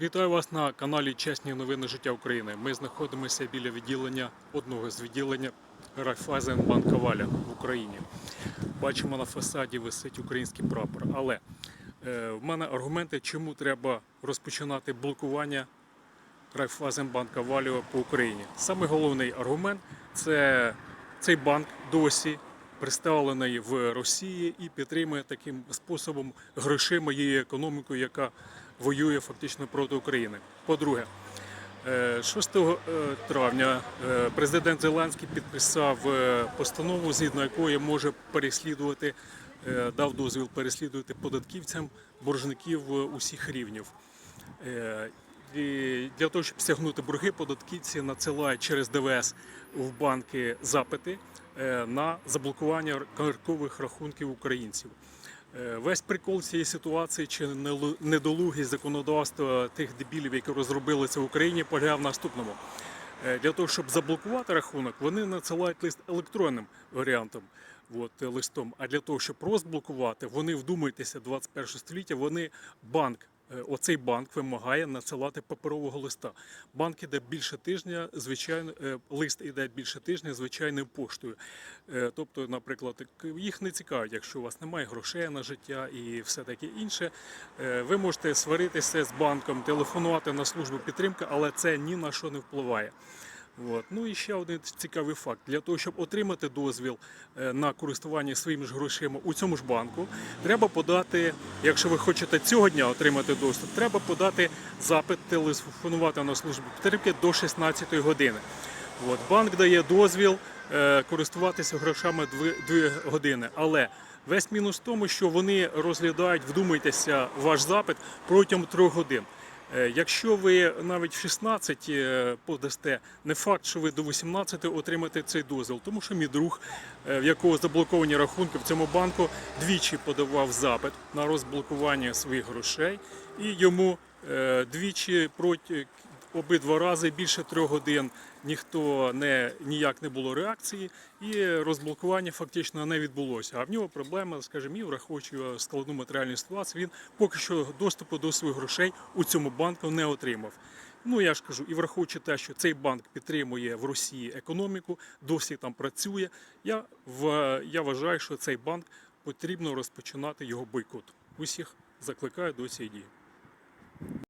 Вітаю вас на каналі Чесні новини життя України. Ми знаходимося біля відділення одного з відділення Райфайзенбанка Валя в Україні. Бачимо на фасаді висить український прапор. Але е, в мене аргументи, чому треба розпочинати блокування Райфайзенбанка Валю по Україні. Саме головний аргумент це цей банк досі представлений в Росії і підтримує таким способом грошима її економіку, яка воює фактично проти України. По-друге, е, 6 е, травня е, президент Зеленський підписав е, постанову, згідно якої може переслідувати, е, дав дозвіл переслідувати податківцям боржників е, усіх рівнів. Е, І для того, щоб стягнути борги, податківці надсилають через ДВС в банки запити е, на заблокування карткових рахунків українців. Е, Весь прикол цієї ситуації чи недолугість законодавства тих дебілів, які розробили це в Україні, полягає в наступному. Е, Для того, щоб заблокувати рахунок, вони надсилають лист електронним варіантом, от, листом. А для того, щоб розблокувати, вони вдумайтеся 21 століття, вони банк. Е, Оцей банк вимагає надсилати паперового листа. Банк іде більше тижня, звичайно, е, лист іде більше тижня звичайною поштою. Е, Тобто, наприклад, їх не цікавить, якщо у вас немає грошей на життя і все таке інше. Ви можете сваритися з банком, телефонувати на службу підтримки, але це ні на що не впливає. От. Ну і ще один цікавий факт: для того, щоб отримати дозвіл е, на користування своїми ж грошима у цьому ж банку, треба подати, якщо ви хочете цього дня отримати доступ, треба подати запит, телефонувати на службу підтримки до 16 години. От, банк дає дозвіл е, користуватися грошами 2 години. Але весь мінус в тому, що вони розглядають, вдумайтеся, ваш запит протягом 3 годин. Е, Якщо ви навіть в 16 е, подасте, не факт, що ви до 18 отримаєте цей дозвіл, тому що мій друг, е, в якого заблоковані рахунки в цьому банку, двічі подавав запит на розблокування своїх грошей, і йому двічі проти обидва рази більше трьох годин ніхто не ніяк не було реакції, і розблокування фактично не відбулося. А в нього проблема, скажімо, і враховуючи складну матеріальну ситуацію, він поки що доступу до своїх грошей у цьому банку не отримав. Ну я ж кажу, і враховуючи те, що цей банк підтримує в Росії економіку, досі там працює. Я в я вважаю, що цей банк потрібно розпочинати його бойкот. Усіх закликаю до цієї дії.